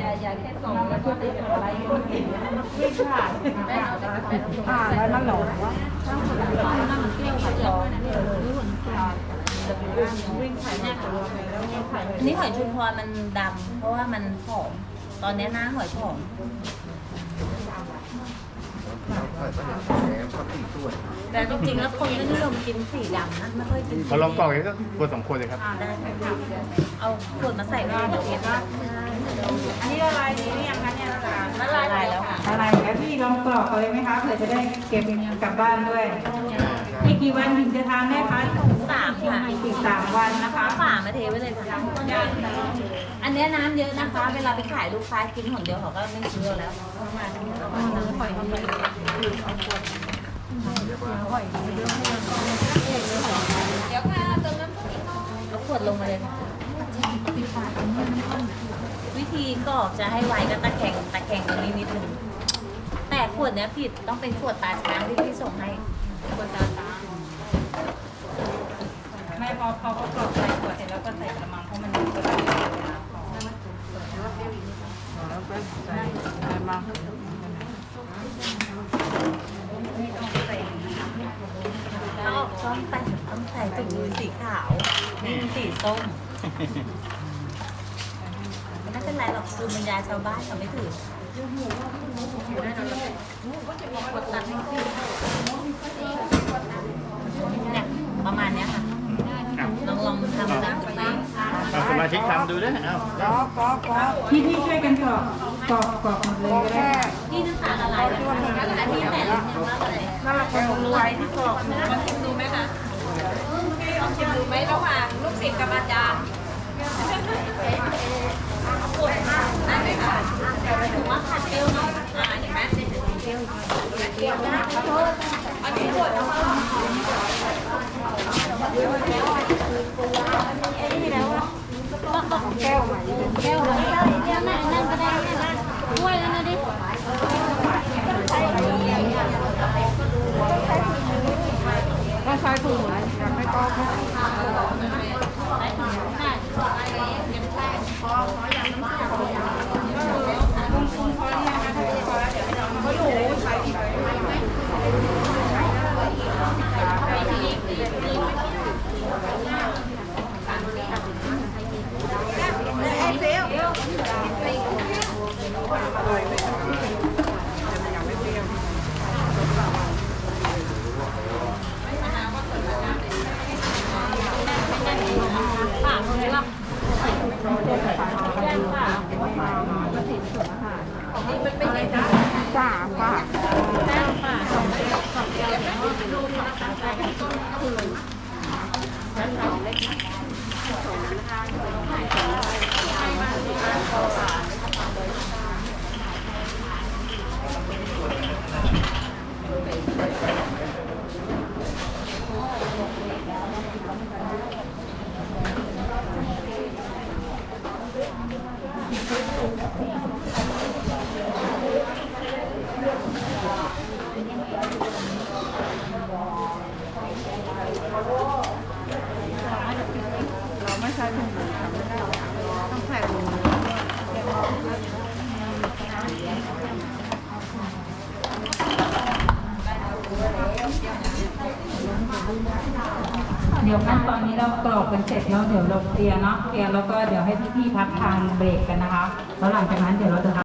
ยายาแค่สองแล้วก็ตีเป็นอะไรก็กินไม่ใช่อ่าแล้วนั่นหรอวะวิ่งขายหน้าตัวไปแล้วก็ขายอันนี้หอยชุมพรมันดำเพราะว่ามันผอม ตอนนี้หน้าหอยผอมแต่จริงๆแล้วคนก็นิยมกินสีดำนะไม่ค่อยกินสีขอลองกรอกเลยก็คนสองคนเลยครับ เอาขวดมาใส่ไว้ในเย็นนะ อันนี้ละลายดีหรือยังคะเนี่ยละลายละลายแล้วค่ะละลายแล้วพี่ลองกรอกเอาเลยไหมคะเผื่อจะได้เก็บกลับบ้านด้วยอีกกี่วันถึงจะทานได้คะสามค่ะอีกสามวันนะคะฝามาเทไว้เลยค่ะ อันเนี้ยน้ำเยอะนะคะ เวลาไปขายลูกค้ากินหนเดียวเขาก็ไม่เชื่อแล้วเอาขวดลงมาเลยค่ะวิธี กรอกจะให้ไวก็ตะแคงตะแคงตรงนี้นิดนึงแต่ขวดเนี้ยผิดต้องเป็นขวดตาช้างที่พี่ส่งให้ขวดตาช้างไม่พอพอเขากรอกใส่ขวดเสร็จแล้วก็ใส่กระมังเพราะมันมีกระมังต้องต้องใส่ต้องใส่ถุงมือสีขาวนี่สีส้ม เป็นไรหรอกคือมันยาชาวบ้านเขาไม่ถือเนี่ยประมาณเนี้ยค่ะลองลองทำนะคุณแม่เอาสมาชิกทำดูด้วยเอาก็ก็ก็พี่พี่ช่วยกันกรอกกรอกกรอกหมดเลยก็ได้นี่น้ำตาลอะไรนะคะอันนี้แต่ละนึงว่าอะไรนั่นแหละคนรวยที่กรอกลองชิมดูไหมคะลองชิมดูไหมระหว่างลูกศิษย์กับอาจารย์ได้ไหมคะถือว่าขัดเปรี้ยวหน่อยอ่าเห็นไหมเป รี้ยวเปรี้ยวนะอันนี้ปวดเอามาแก้วใหม่แก้วเลยแก้วนั่นนั่นก็ได้นั่นถ้วยแล้วนะดิต้องใช้ถุงไหมอยากไม่ก็ ปากเลยล่ะ จ้าป้า เดี๋ยวขั้นตอนนี้เรากรอกกันเสร็จแล้วเดี๋ยวเราเคลียร์เนาะเคลียร์แล้วก็เดี๋ยวให้พี่ๆพักทานเบรกกันนะคะแล้วหลังจากนั้นเดี๋ยวเราจะ